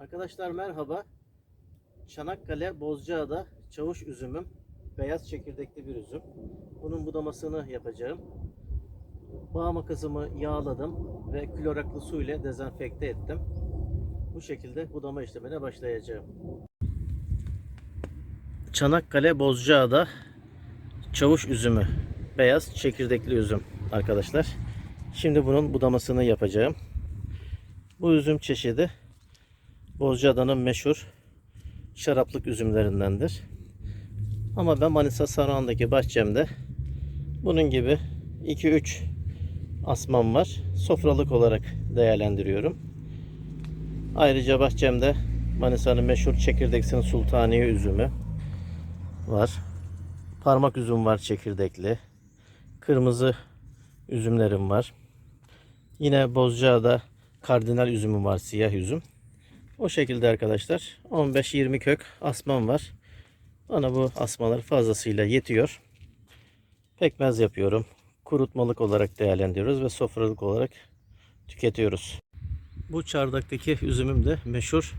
Arkadaşlar merhaba. Çanakkale Bozcaada çavuş üzümüm. Beyaz çekirdekli bir üzüm. Bunun budamasını yapacağım. Bağ makasımı yağladım ve kloraklı su ile dezenfekte ettim. Bu şekilde budama işlemine başlayacağım. Çanakkale Bozcaada çavuş üzümü. Beyaz çekirdekli üzüm arkadaşlar. Şimdi bunun budamasını yapacağım. Bu üzüm çeşidi Bozcaada'nın meşhur şaraplık üzümlerindendir. Ama ben Manisa Saruhan'daki bahçemde bunun gibi 2-3 asmam var. Sofralık olarak değerlendiriyorum. Ayrıca bahçemde Manisa'nın meşhur çekirdeksinin sultaniye üzümü var. Parmak üzüm var çekirdekli. Kırmızı üzümlerim var. Yine Bozcaada kardinal üzümü var, siyah üzüm. O şekilde arkadaşlar 15-20 kök asmam var. Bana bu asmalar fazlasıyla yetiyor. Pekmez yapıyorum. Kurutmalık olarak değerlendiriyoruz ve sofralık olarak tüketiyoruz. Bu çardaktaki üzümüm de meşhur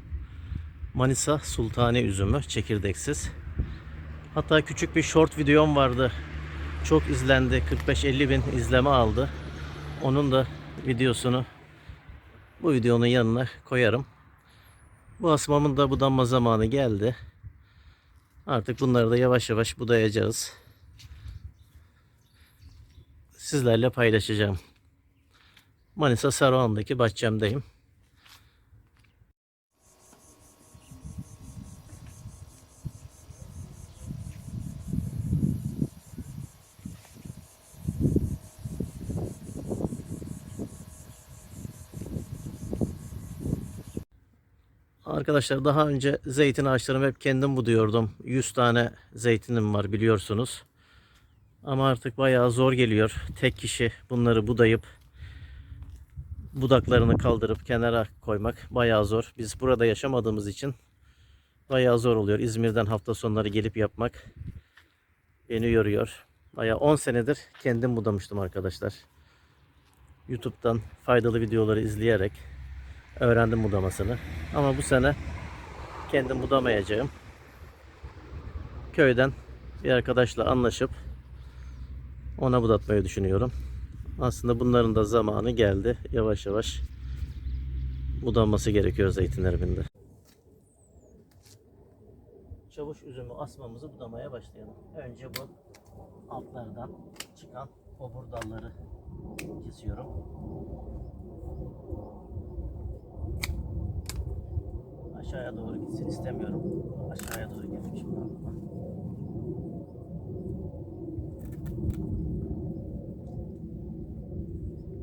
Manisa Sultani üzümü çekirdeksiz. Hatta küçük bir short videom vardı. Çok izlendi. 45-50 bin izleme aldı. Onun da videosunu bu videonun yanına koyarım. Bu asmamın da budanma zamanı geldi. Artık bunları da yavaş yavaş budayacağız. Sizlerle paylaşacağım. Manisa Saruhan'daki bahçemdeyim. Arkadaşlar daha önce zeytin ağaçlarımı hep kendim buduyordum. 100 tane zeytinim var biliyorsunuz. Ama artık bayağı zor geliyor. Tek kişi bunları budayıp budaklarını kaldırıp kenara koymak bayağı zor. Biz burada yaşamadığımız için bayağı zor oluyor. İzmir'den hafta sonları gelip yapmak beni yoruyor. Bayağı 10 senedir kendim budamıştım arkadaşlar. YouTube'dan faydalı videoları izleyerek öğrendim budamasını. Ama bu sene kendim budamayacağım. Köyden bir arkadaşla anlaşıp ona budatmayı düşünüyorum. Aslında bunların da zamanı geldi. Yavaş yavaş budanması gerekiyor zeytinlerimin de. Çavuş üzümü asmamızı budamaya başlayalım. Önce bu altlardan çıkan obur dalları kesiyorum. Aşağıya doğru gitsin istemiyorum. Aşağıya doğru gelmiş.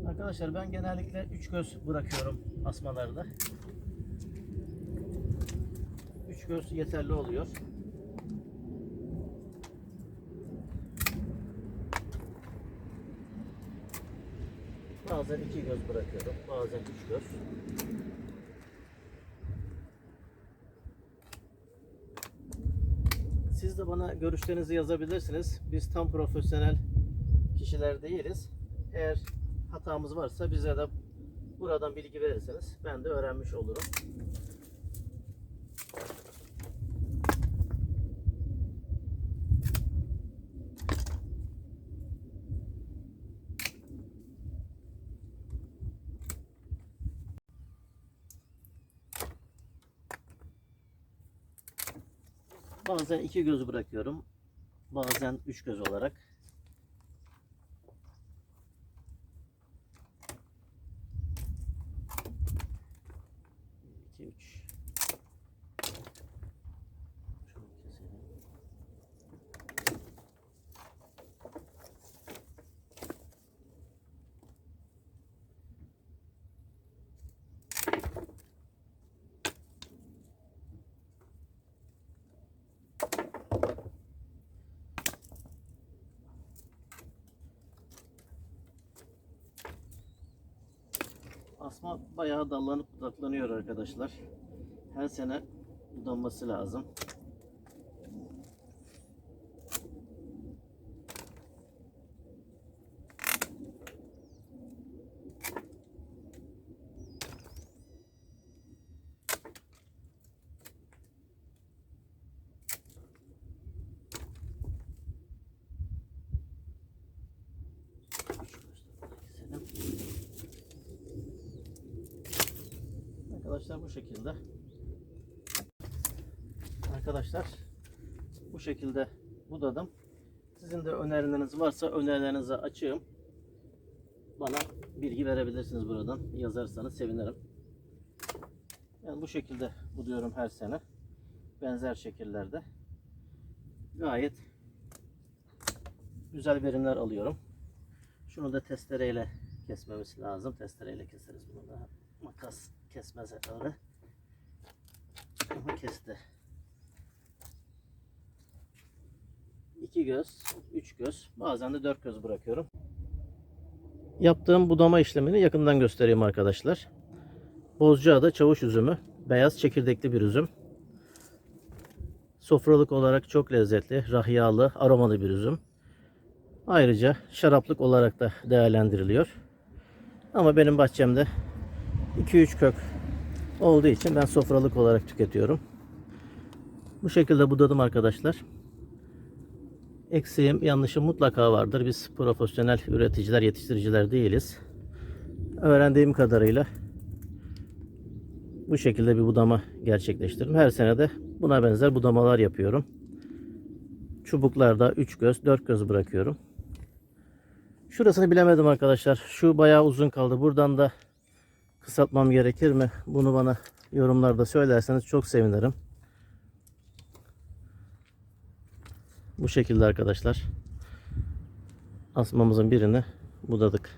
Arkadaşlar ben genellikle üç göz bırakıyorum asmalarda. Üç göz yeterli oluyor. Bazen iki göz bırakıyorum, bazen üç göz. Siz de bana görüşlerinizi yazabilirsiniz. Biz tam profesyonel kişiler değiliz. Eğer hatamız varsa bize de buradan bilgi verirseniz ben de öğrenmiş olurum. Bazen iki göz bırakıyorum. Bazen üç göz olarak. İki, üç. Şunu keselim. Asma bayağı dallanıp budaklanıyor arkadaşlar. Her sene budanması lazım. Bu şekilde. Arkadaşlar bu şekilde budadım. Sizin de önerileriniz varsa önerilerinizi açığım. Bana bilgi verebilirsiniz buradan. Yazarsanız sevinirim. Yani bu şekilde buduyorum her sene. Benzer şekillerde. Gayet güzel verimler alıyorum. Şunu da testereyle kesmemiz lazım. Testereyle keseriz bunu da. Makas kesmez herhalde. Ama kesti. İki göz, üç göz, bazen de dört göz bırakıyorum. Yaptığım budama işlemini yakından göstereyim arkadaşlar. Bozcaada çavuş üzümü. Beyaz çekirdekli bir üzüm. Sofralık olarak çok lezzetli, rahyalı, aromalı bir üzüm. Ayrıca şaraplık olarak da değerlendiriliyor. Ama benim bahçemde 2-3 kök olduğu için ben sofralık olarak tüketiyorum. Bu şekilde budadım arkadaşlar. Eksiğim, yanlışım mutlaka vardır. Biz profesyonel üreticiler, yetiştiriciler değiliz. Öğrendiğim kadarıyla bu şekilde bir budama gerçekleştirdim. Her sene de buna benzer budamalar yapıyorum. Çubuklarda 3 göz, 4 göz bırakıyorum. Şurasını bilemedim arkadaşlar. Şu bayağı uzun kaldı. Buradan da kısaltmam gerekir mi? Bunu bana yorumlarda söylerseniz çok sevinirim. Bu şekilde arkadaşlar. Asmamızın birini budadık.